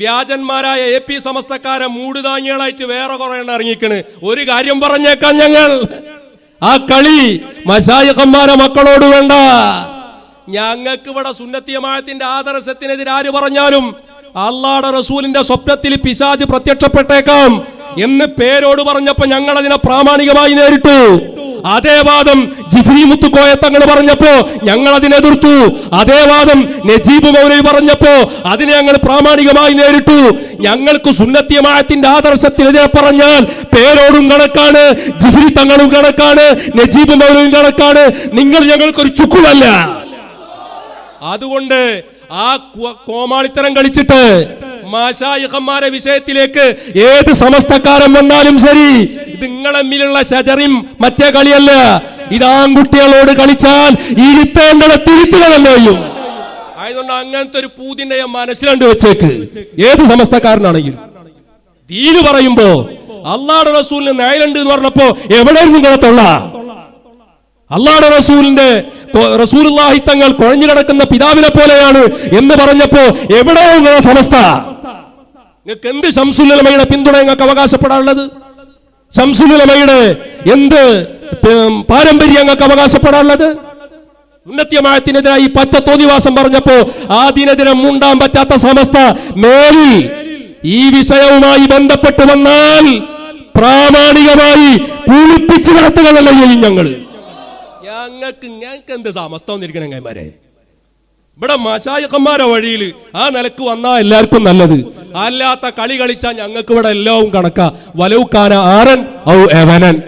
വ്യാജന്മാരായ A P സമസ്തക്കാരെ മൂടുതാങ്ങികളായിട്ട് വേറെ കുറെ എണ്ണം ഇറങ്ങിക്കണ്. ഒരു കാര്യം പറഞ്ഞേക്കാം ഞങ്ങൾ. ആ കളി മശായക്കന്മാരെ മക്കളോട് വേണ്ട. ഞങ്ങൾക്ക് ഇവിടെ സുന്നത്തിയമായത്തിന്റെ ആദർശത്തിനെതിരെ ആര് പറഞ്ഞാലും അള്ളാടെ റസൂലിന്റെ സ്വപ്നത്തിൽ പിശാജ് പ്രത്യക്ഷപ്പെട്ടേക്കാം എന്ന് പേരോട് പറഞ്ഞപ്പോ ഞങ്ങൾ അതിനെ പ്രാമാണികമായി നേരിട്ടു. അതേ വാദം ജിഫ്രി മുത്തുക്കോയ തങ്ങൾ പറഞ്ഞപ്പോ ഞങ്ങൾ അതിനെതിർത്തു അതേ വാദം നജീബ് മൗലവി പറഞ്ഞപ്പോ അതിനെ ഞങ്ങൾ പ്രാമാണികമായി നേരിട്ടു. ഞങ്ങൾക്ക് സുന്നത്യമായത്തിന്റെ ആദർശത്തിനെതിരെ പറഞ്ഞാൽ പേരോടും കണക്കാണ് ജിഫ്രി തങ്ങളും കണക്കാണ് നജീബ് മൗലവിയും കണക്കാണ്. നിങ്ങൾ ഞങ്ങൾക്കൊരു ചുക്കുമല്ല. അതുകൊണ്ട് ആ കോമാളിത്തരം കളിച്ചിട്ട് മാഷായിഹന്മാരെ വിഷയത്തിലേക്ക് ഏത് സമസ്തക്കാരൻ വന്നാലും ശരി ഇത് നിങ്ങളെമ്മിലുള്ള ശജറിം മറ്റേ കളിയല്ല. ഇത് കുട്ടികളോട് കളിച്ചാൽ ഇരുത്തേണ്ടത് തിരുത്തുകളല്ലോ ചെയ്യും ആയതുകൊണ്ട് അങ്ങനത്തെ ഒരു പൂതിന്റെ ഞാൻ മനസ്സിലുണ്ട് വെച്ചേക്ക്. ഏത് സമസ്തക്കാരനാണെങ്കിലും. ദീന് പറയുമ്പോ അള്ളാഹുടെ റസൂലിന് നേരണ്ട് എന്ന് പറഞ്ഞപ്പോ എവിടെ നിങ്ങളെ തൊള്ള? റസൂലിന്റെ റസൂലുള്ളാഹി തങ്ങൾ കുഴഞ്ഞു കിടക്കുന്ന പിതാവിനെ പോലെയാണ് എന്ന് പറഞ്ഞപ്പോ എവിടെ നിങ്ങളെ സമസ്ത? നിങ്ങൾക്ക് എന്ത് ശംസുലമയുടെ പിന്തുണ നിങ്ങൾക്ക് അവകാശപ്പെടാനുള്ളത്? ശംസുലമയുടെ എന്ത് പാരമ്പര്യം ഞങ്ങൾക്ക് അവകാശപ്പെടാനുള്ളത്. ഉന്നത്യമായത്തിനെതിരായി പച്ച തോതിവാസം പറഞ്ഞപ്പോ ആ ദിനദിനം മുണ്ടാൻ പറ്റാത്ത സമസ്ത മേലിൽ ഈ വിഷയവുമായി ബന്ധപ്പെട്ട് വന്നാൽ പ്രാമാണികമായി കുളിപ്പിച്ചു നടത്തുകയല്ല ഞങ്ങൾ. ഞങ്ങൾക്ക് ഞങ്ങൾക്ക് എന്ത് സമസ്ത വന്നിരിക്കണം കൈമാരെ? ഇവിടെ മശായക്കന്മാരെ വഴിയിൽ ആ നിലയ്ക്ക് വന്നാ എല്ലാവർക്കും നല്ലത്. അല്ലാത്ത കളി കളിച്ചാൽ ഞങ്ങൾക്ക് ഇവിടെ എല്ലാവും കണക്കാ. വലവുക്കാന ആരൻ ഔ എവനൻ.